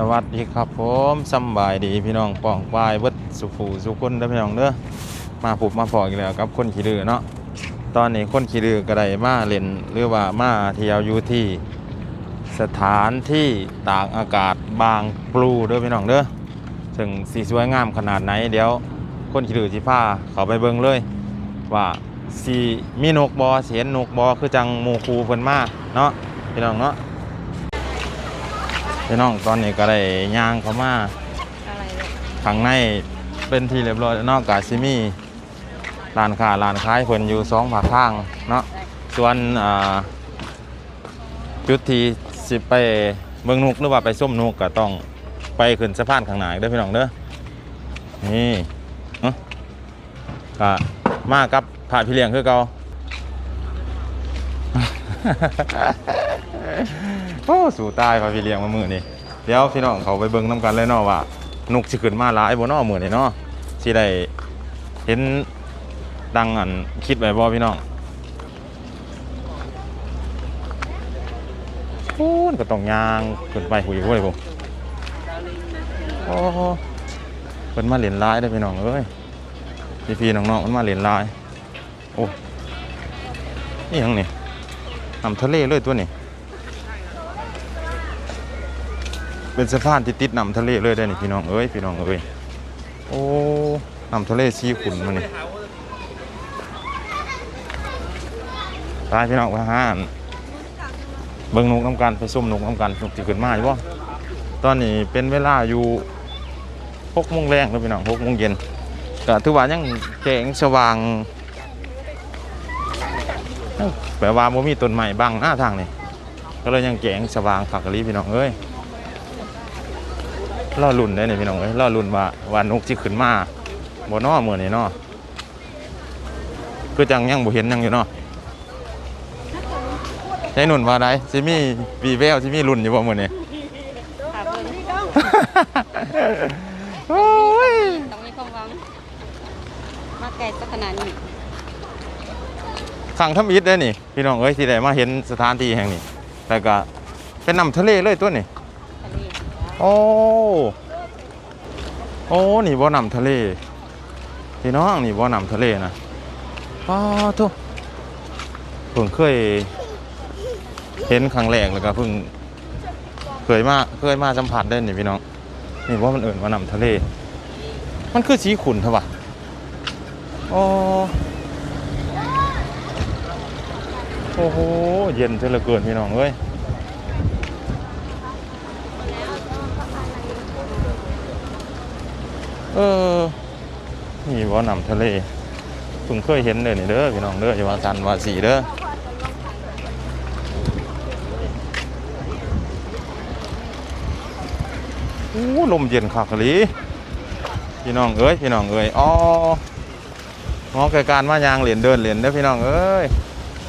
สวัสดีครับผมสบายดีพี่น้องปองปายเบิดสุขูสุคนเด้อพี่น้องเด้อมาผูกมาพออีกแล้วกับคนขี่ดื้อเนาะตอนนี้คนขี่ดื้อก็ได้มาเล่นหรือว่ามาเที่ยวอยู่ที่สถานที่ตากอากาศบางปลูเด้อพี่น้องเด้อซึ่งสีสวยงามขนาดไหนเดี๋ยวคนขี่ดื้อสิพาเขาไปเบิ่งเลย ว่าสีมีนกบอเสียนนกบอคือจังมูคูเพิ่นมาเนาะพี่น้องเนาะ พี่น้องตอนนี้ก็ได้ย่างเข้ามาอะไรเนี่ยข้างในเป็นที่เรียบร้อยแล้วเนอกกาซิมีร้านค้าร้านขายเพิ่นอยู่สองภาคทางเนาะส่วนอ่าจุดที่สิไปเมืองนุกหรือว่าไปส้มนุกก็ต้องไปขึ้นสะพานข้างหน้าอีกเด้อพี่น้องเด้อนี่เนาะก็มากับผ่าพี่เลี้ยงคือเก่า โอ้สู่ตายพาพี่เลี้ยงมามือนี่เดี๋ยวพี่น้องเขาไปเบิ่งน้ำกันเลยเนาะว่านุกสิขึ้นมาหลายบ่เนาะมือนี่เนาะสิได้เห็นดังอันคิดไว้บ่พี่น้องพูนก็ต้องยางขึ้นไปหุยหุยผมโอ้โหเพิ่นมาเล่นหลายเด้พี่น้องเอ้ยพี่ๆน้องๆมันมาเล่นหลาย โอ้นี่ยังนี่น้ำทะเลเลยตัวนี้ เป็นสะพานที่ติดน้ำทะเลเลยได้นี่พี่น้องเอ้ยพี่น้องเอ้ยโอ้น้ำทะเลสีขุ่นมานี่ตายพี่น้องพาหานเบิ่งนกน้ำกันไปส้มนกน้ำกันนกที่ขึ้นมาอยู่บ่ตอนนี้เป็นเวลาอยู่หกโมงแรงแล้วพี่น้องหกโมงเย็นก็ถือว่ายังแจ้งสว่างแปลว่าบ่มีต้นไม้บังหน้าทางนี่ก็เลยยังแจ้งสว่างคักกะลีพี่น้องเอ้ย ล่อลุ่นได้เนี่ยพี่น้องเอ้ยล่อลุ่นว่าว่านกที่ขึ้นมาบ่นอมื้อนี้เนาะคือจังยังบ่เห็นยังอยู่เนาะใช่นุ่นว่าได้สิมีวีแววสิมีลุ่นอยู่บ่มื้อนี้ขาเบิ่งโอ้ยต้องมีความหวังมาไกลสักขนาดนี้ขังทำอิฐได้นี่ พี่น้องเอ้ยที่ได้มาเห็นสถานที่แห่งนี้แล้วก็เป็นน้ำทะเลเลยตัวนี้ทะเล โอ้ โอ้นี่บ่อน้ำทะเล พี่น้องนี่บ่อน้ำทะเลนะป้าทุกเพิ่งเคย เห็นครั้งแรกแล้วก็เพิ่งเคยมาเคยมาสัมผัสได้นี่พี่น้อง นี่ว่ามันเอิ่นว่าน้ำทะเล มันคือสีขุ่นเถอะวะโอ้โอ้โห เย็นเสียเหลือเกินพี่น้องเอ้ย เออนี่ว่านำทะเลเพิ่งเคยเห็นเลยนี่เด้อพี่น้องเด้ออย่าว่าสันว่าสีเด้อโอ้ลมเย็นคักอีหลีพี่น้องเอ้ยพี่น้องเอ้ยอ๋อหอไก่การมายางเหรียญเดินเหรียญเด้อพี่น้องเอ้ย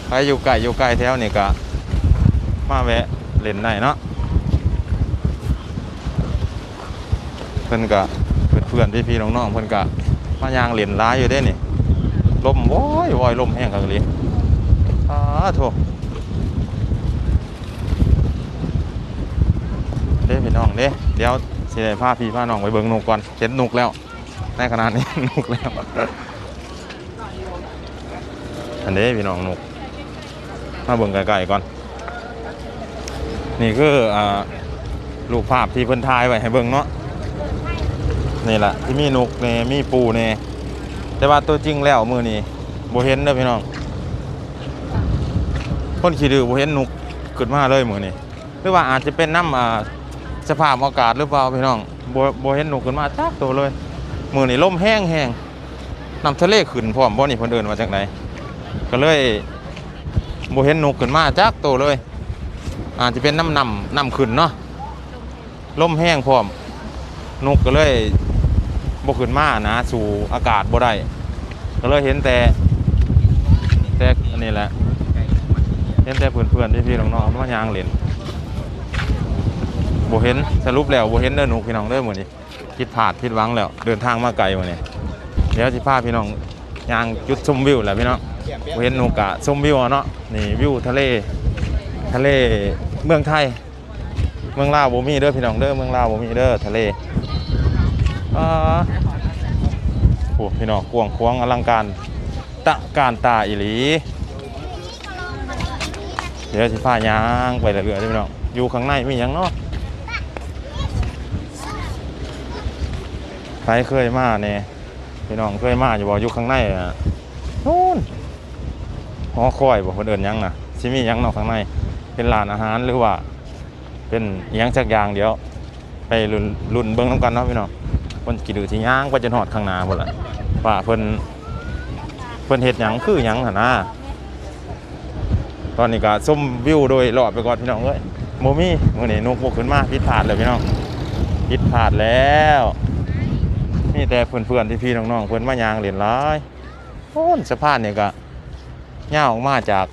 ใครอยู่ไก่อยู่ไก่แถวนี่กะมาแวะเหรียญได้เนาะเพิ่นกะ พื่อนพี่ๆน้องๆเพิ่นกะมายางเหรียญร้ายอยู่เด้นี่ลมว้ยวอยลมแห้งกันเลยอ้าโถเด้พี่น้องเด้เดี๋ยวสิได้าพี่พาน้องไปเบิ่งนกก่อนเห็นนกแล้วในขนาดนี้นกแล้วอันนี้พี่น้องนกมาเบิ่งไกลๆก่อน นี่คืออ่ารูปภาพที่เพิ่นถ่ายไว้ให้เบิ่งเนาะ นี่แหละที่มีนกเน่มีปูเน่แต่ว่าตัวจริงแล้วมือนี้บ่เห็นเด้อพี่น้องคนขี่ดื้อบ่เห็นนกขึ้นมาเลยมือนี้หรือว่าอาจจะเป็นน้ำอ่าสภาพอากาศหรือเปล่าพี่น้องโบ่บ่เห็นนกขึ้นมาจักตัวเลยมือนี้ลมแห้งแห้งน้ำทะเลขึ้นพร้อมบ่นี่เพิ่นเดินมาจากไหนก็เลยโบเห็นนกขึ้นมาจักตัวเลย อาจจะเป็นน้ำนำน้ำขึ้นเนาะลมแห้งพร้อมนกก็เลย บขึ้นมานะสู่อากาศบ่ได้ก็เลยเห็นแต่แต่อันนี้แหละ เห็นแต่เพื่อนๆที่พี่ๆน้องๆมายางเล่นบ่เห็นสรุปแล้วบ่เห็นเด้อหนูพี่น้องเด้อมื้อนี้คิดพลาดผิดหวังแล้วเดินทางมาไกลมื้อนี้เดี๋ยวสิพาพี่น้องยางจุดชมวิวแหละพี่น้องบ่เห็นหนูกะชมวิวเนาะนี่วิวทะเลทะเลเมืองไทย เมืองลาวบ่มีเด้อพี่น้องเด้อเมืองลาวบ่มีเด้อทะเล อ่าโอ้พี่น้องกวงควงอลังการตะการตาอีหลี เดี๋ยวสิพายางไปเรื่อยๆเด้อพี่น้องอยู่ข้างในมียังเนาะใครเคยมาเนี่ยพี่น้องเคยมาอยู่บ่อยู่ข้างในอะนู่นหอคอยบ่เพิ่นเอิ้นยังนะสิมียังนาะข้างใน เป็นร้านอาหารหรือว่า เป็นยังสักอย่างเดี๋ยว ไปรุ่นรุ่นเบิ้งน้ำกันเนาะพี่น้อง เพิ่นกี่ดือที่ย่างก็จะหอดข้างหน้าพุ่นละว่าเพิ่นเพิ่นเฮ็ดหยังคือหยังหนนะตอนนี้ก็ส้มวิวโดยรอบไปก่อนพี่น้องเอ้ยโมมี่มือนี้นกบ่ขึ้นมาผิดพลาดเลยพี่น้องผิดพลาดแล้วมีแต่เพื่อนๆที่พี่น้องๆเพิ่อนมายางเล่นหลายโอ้นสะพานเนี่ยก็ย่าออกมาจาก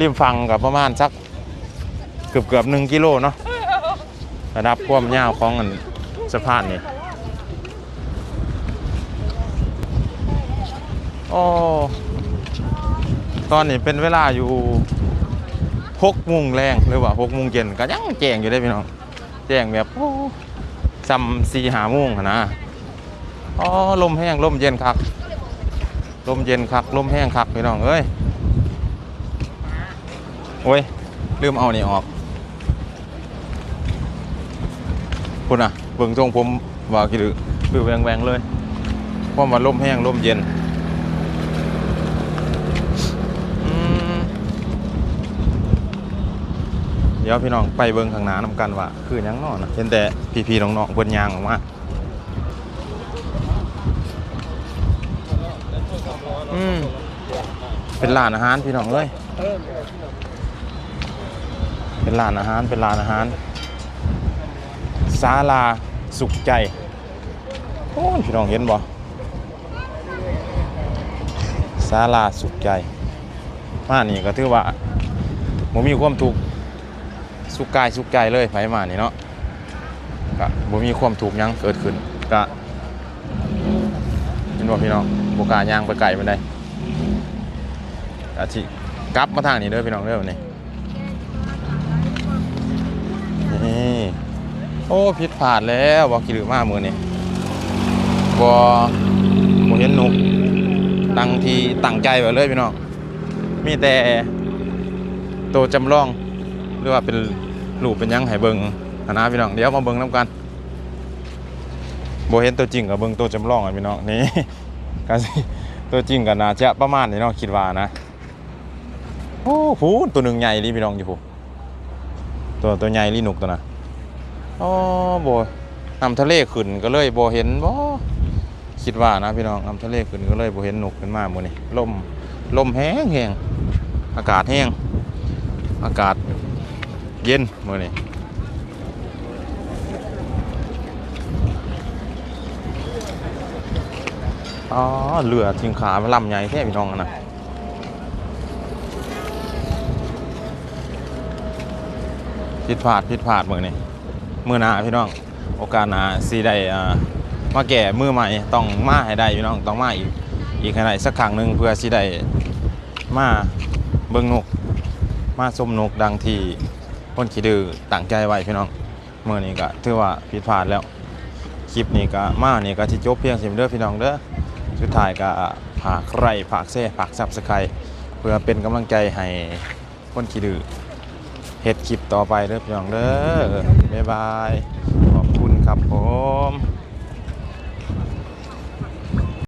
ริมฝั่งกับประมาณสักเกือบเกือบหนึ่งกิโลเนาะระดับความยาวของอันสะพานนี่ โอ้ตอนนี้เป็นเวลาอยู่หกโมงแรงหรือว่าหกโมงเย็นก็ยังแจ้งอยู่ได้พี่น้องแจ้งแบบโอ้ซ้ำสี่หาโมงหั้นนะอ๋อลมแห้งลมเย็นคักลมเย็นคักลมแห้งคักพี่น้องเอ้ยโอ้ยลืมเอานี่ออกคุณอะเบิ่งทรงผมว่ากี่ดือคือแหวงเลยเพราะว่าลมแห้งลมเย็นอืม เดี๋ยวพี่น้องไปเบิ่งข้างหน้านำกันว่าคือยังนอนะเห็นแต่พี่ๆน้องๆเพิ่นยางออกมาอืมเป็นร้านอาหารพี่น้องเอ้ยเป็นร้านอาหารเป็นร้านอาหารศาลาสุขใจโอ้พี่น้องเห็นบ่ศาลาสุขใจมานี่ก็ถือว่าบ่มีความทุก สุขกายสุขใจเลยไผมานี่เนาะก็บ่มีความทุกยังเกิดขึ้นก็เห็นบ่พี่น้องบกาย่างไปไกลปานใดก็สิกลับมาทางนี้เด้อพี่น้องเด้อบัดนี้นี่โอ้ผิดพลาดแล้วบอกกี่หรือมามือนี่บอบ่เห็นนกตั้งที่ตั้งใจไว้เลยพี่น้องมีแต่ตัวจำลอง หรือว่าเป็นรูปเป็นยังให้เบิ่งนนะพี่น้องเดี๋ยวมาเบิงน้ำกันโบเห็นตัวจริงกับเบิงตัวจำลองอะพี่น้องนี่ก็สิตัวจริงก็น่าจะประมาณนี้เนาะคิดว่านะโอ้โหตัวหนึ่งใหญ่ดิพี่น้องอยู่พูตัวตัวใหญ่ลีนุกตัวน่ะอ๋อโบน้ำทะเลขึ้นก็เลยโบเห็นบ่คิดว่านะพี่น้องน้ำทะเลขึ้นก็เลยโบเห็นหนุกขึ้นมาหมนี่ลมลมแห้งแห้งอากาศแห้งอากาศ เย็นมื้อนี้อ๋อเรือทิ้งขามันลำใหญ่แท้พี่น้องนะผิดพลาดผิดพลาดมือนี่มือหนาพี่น้อง โอกาสหนาสีได้อ่ามาแก่มือใหม่ต้องมาให้ได้พี่น้องต้องมาอีกอีกให้ได้สักครั้งหนึ่งเพื่อสีได้มาเบิ่งนก มาชมนกดังที่ คนขี้ดื้อตั้งใจไว้พี่น้องเมื่อนี้ก็ถือว่าผิดพลาดแล้วคลิปนี้ก็มานี่ก็ที่จบเพียงสิเด้อพี่น้องเด้อสุดท้ายก็ผากไครฝากเซ่ผากซับสไครเพื่อเป็นกำลังใจให้คนขี้ดื้อเฮ็ดคลิปต่อไปเด้อพี่น้องเด้อบ๊ายบายขอบคุณครับผม